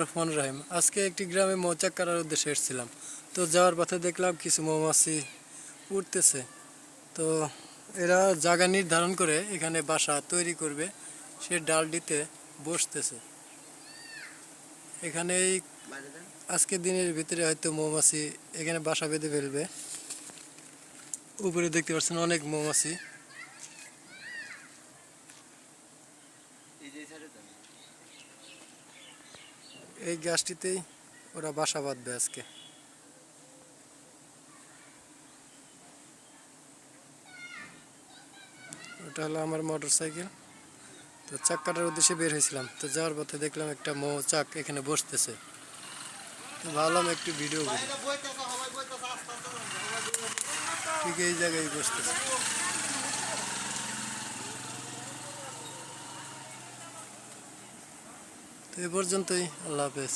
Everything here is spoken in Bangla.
রহমান রাহিম, আজকে একটি গ্রামে মৌচাক করার উদ্দেশ্যে এসেছিলাম। তো যাওয়ার পথে দেখলাম কিছু মৌমাছি উঠতেছে তো এরা জায়গা নির্ধারণ করে এখানে বাসা তৈরি করবে, সে ডালটিতে বসতেছে। এখানে এই আজকের দিনের ভিতরে হয়তো মৌমাছি এখানে বাসা বেঁধে ফেলবে। উপরে দেখতে পাচ্ছেন অনেক মৌমাছি। এই গাছটিতেই ওরা বাসা বাঁধবে আজকে। ওটা হলো আমার মোটর সাইকেল তো চাক কাটার উদ্দেশ্যে বের হয়েছিলাম। তো যাওয়ার পথে দেখলাম একটা মৌ চাক এখানে বসতেছে। তো ভাবলাম একটু ভিডিও ঠিক এই জায়গায় বসতেছে। তো এ পর্যন্তই আল্লাহ হাফেজ।